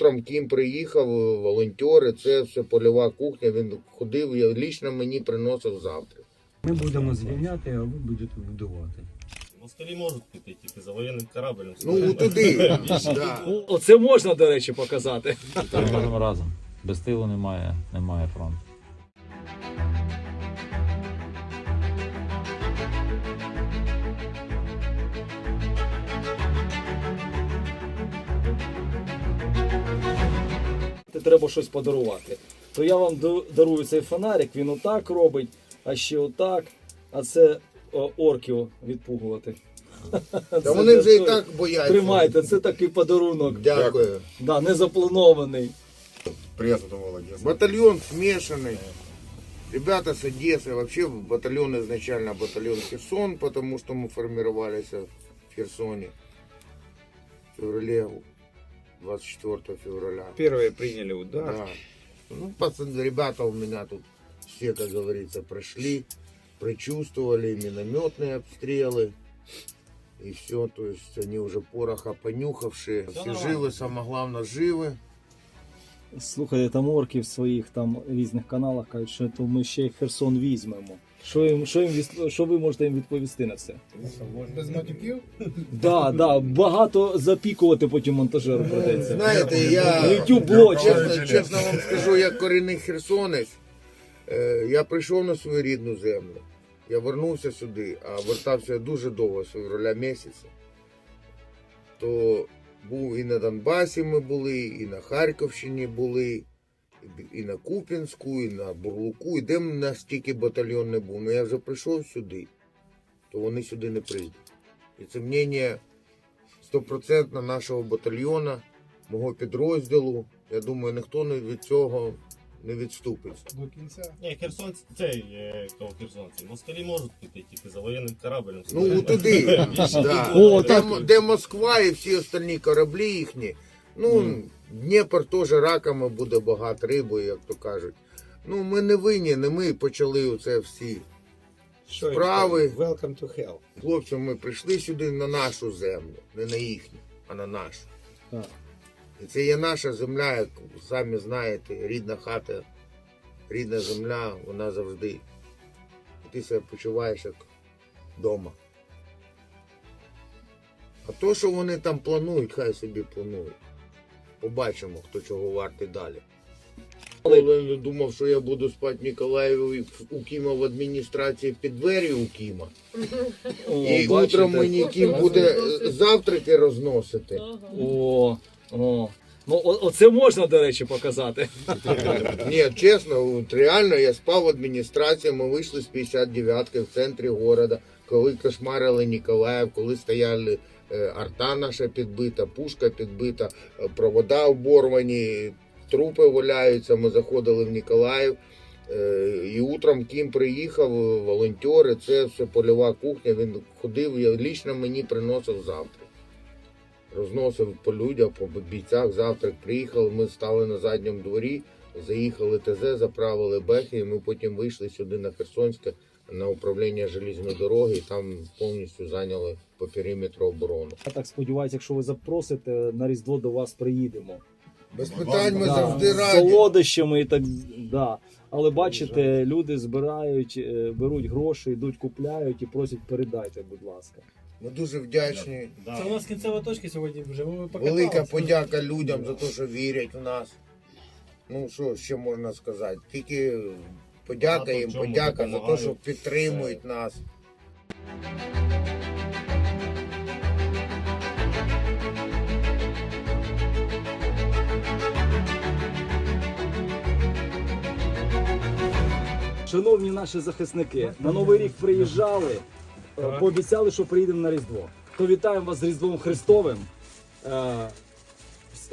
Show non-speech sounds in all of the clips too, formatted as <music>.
утром Кім приїхав, волонтери, це все польова кухня. Він ходив, я лічно мені приносив завтра. Ми будемо звільняти, а ви будете будувати. Москалі можуть піти тільки за воєнним кораблем. Ну туди. Оце можна, до речі, показати. Переможемо разом. Без тилу немає, немає фронту. Треба щось подарувати. То я вам ду- дарую цей фонарик, він отак робить, а ще отак. А це о, орків відпугувати. Та вони вже і так бояться. Тримайте, це такий подарунок. Дякую. Да, не запланований. Приятно, молодец. Батальон смешанный. Ребята с Одессы. Вообще батальон изначально батальон Херсон, потому что мы формировались в Херсоне в феврале, 24 февраля. Первые приняли удар. Да. Ну, пацаны, ребята у меня тут все, как говорится, прошли, прочувствовали минометные обстрелы. И все, то есть они уже пороха понюхавшие. Все живы, самое главное, живы. Слухайте, там орки в своїх там різних каналах кажуть, що то ми ще й Херсон візьмемо. Що їм, що їм що ви можете їм відповісти на це? Без матюків? Да, да, багато запікувати потім монтажеру придеться. Знаєте, я YouTube блочер. чесно, чесно вам скажу, як корінний херсонець, е, я прийшов на свою рідну землю. Я вернувся сюди, а вертався я дуже довго, з февраля місяця. То був і на Донбасі ми були, і на Харківщині були, і на Куп'янську, і на Бурлуку, і де в нас тільки батальйон не був. Ну я вже прийшов сюди, то вони сюди не прийдуть. І це мнення стопроцентно нашого батальйону, мого підрозділу. Я думаю, ніхто не від цього не відступиться. До кінця. Ні, херсонці, цей, е, кого херсонці. Москалі можуть піти тільки за воєнним кораблем. Ну туди, <laughs> да. О, де. М- де Москва і всі остальні кораблі їхні. Ну, Дніпр теж раками буде багато рибою, як то кажуть. Ну, ми не винні, не ми почали оце всі. Що Справи. Welcome to hell. Хлопці, ми прийшли сюди на нашу землю, не на їхню, а на нашу. Так. І це є наша земля, як самі знаєте, рідна хата, рідна земля, вона завжди. І ти себе почуваєш як вдома. А то, що вони там планують, хай собі планують. Побачимо, хто чого вартий далі. Коли я думав, що я буду спати в Миколаєві у Кіма в адміністрації під двері у Кіма. О, І бачите? утром мені Кім буде завтраки розносити. О, о. Ну, о- оце можна, до речі, показати. Ні, чесно, от реально я спав в адміністрації, ми вийшли з 59-ки в центрі города, коли кошмарили Ніколаїв, коли стояли арта наша підбита, пушка підбита, е, провода оборвані, трупи валяються, ми заходили в Ніколаїв. Е, І утром Кім приїхав, волонтери, це все польова кухня. Він ходив, я лічно мені приносив завтра. Розносив по людях, по бійцях. Завтра приїхали, ми стали на задньому дворі, заїхали ТЗ, заправили бехи, і ми потім вийшли сюди на Херсонське на управління желізної дороги і там повністю зайняли по периметру оборону. Я так сподіваюся, якщо ви запросите, на Різдво до вас приїдемо. Без питань ми Да, завжди з раді. солодощами і так. Да. Але бачите, люди збирають, е, беруть гроші, йдуть, купляють і просять передайте, будь ласка. Ми дуже вдячні. Це у нас кінцева точка сьогодні вже. Ми покаталися. Велика подяка людям за те, що вірять в нас. Ну що ще можна сказати? Тільки подяка їм, подяка за те, що підтримують нас. Шановні наші захисники, на Новий рік приїжджали, е, пообіцяли, що приїдемо на Різдво. То вітаємо вас з Різдвом Христовим. Е,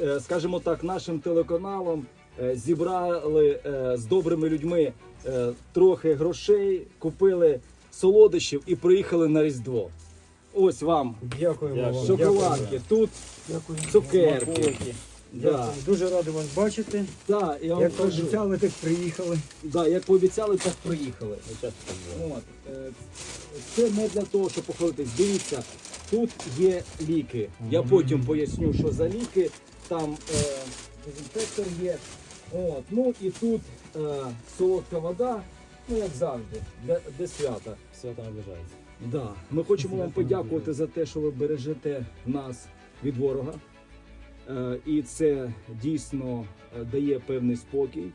е, Скажімо так, нашим телеканалом зібрали з добрими людьми е, трохи грошей, купили солодощів і приїхали на Різдво. Ось вам Дякуємо вам. шоколадки, тут Дякую. цукерки. Смаколики. Да. Дякую. Дуже радий вас бачити. Да, я вам Як кажу. пообіцяли, так приїхали. Да, як пообіцяли, так приїхали. От, е, це не для того, щоб похвалитись. Дивіться, тут є ліки. Я потім поясню, що за ліки. Там е, дезінфектор є. От, ну і тут е, солодка вода, ну як завжди, для, для свята. Свято наближається. Да. Ми хочемо вам подякувати за те, що ви бережете нас від ворога. Е, І це дійсно е, дає певний спокій.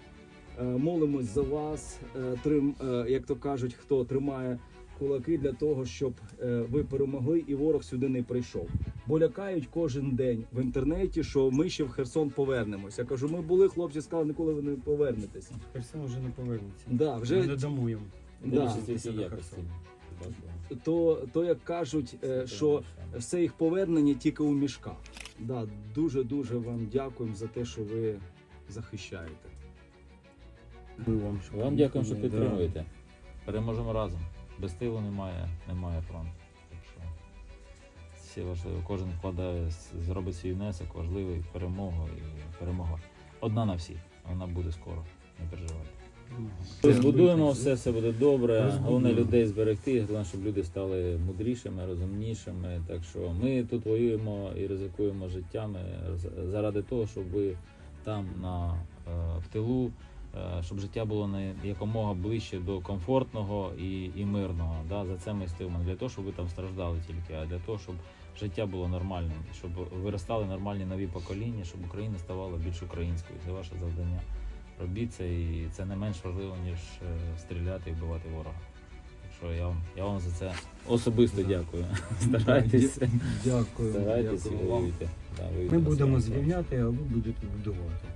Е, Молимось за вас, е, трим, е, як то кажуть, хто тримає кулаки для того, щоб е, ви перемогли і ворог сюди не прийшов. Бо лякають кожен день в інтернеті, що ми ще в Херсон повернемось. Я кажу, ми були хлопці, сказали, ніколи ви не повернетесь. Херсон вже не повернеться. Да, Ми вже не дамо йому. да. То, то як кажуть, е, що все їх повернення тільки у мішках. Да, дуже дуже вам дякуємо за те, що ви захищаєте. Ми вам, що Вам дякую, що Да. підтримуєте. Переможемо разом. Без тилу немає, немає фронту. Так що всі важливо. Кожен вкладає, зробить свій внесок, важливий перемогу і перемога. Одна на всіх. Вона буде скоро. Не переживайте. Збудуємо все, все буде добре. Головне людей зберегти, головне, щоб люди стали мудрішими, розумнішими. Так що ми тут воюємо і ризикуємо життями заради того, щоб ви там на, е, в тилу, щоб життя було не якомога ближче до комфортного і, і мирного. Да? За це ми стоїмо. Не для того, щоб ви там страждали тільки, а для того, щоб життя було нормальним, щоб виростали нормальні нові покоління, щоб Україна ставала більш українською. Це ваше завдання. Робіть це, і це не менш важливо, ніж е, стріляти і вбивати ворога. Що я вам, я вам за це особисто дякую. <laughs> <laughs> Старайтеся, Дякую. старайтеся і дякую вам. воюйте. Да, Ми будемо звільняти, а ви будете будувати.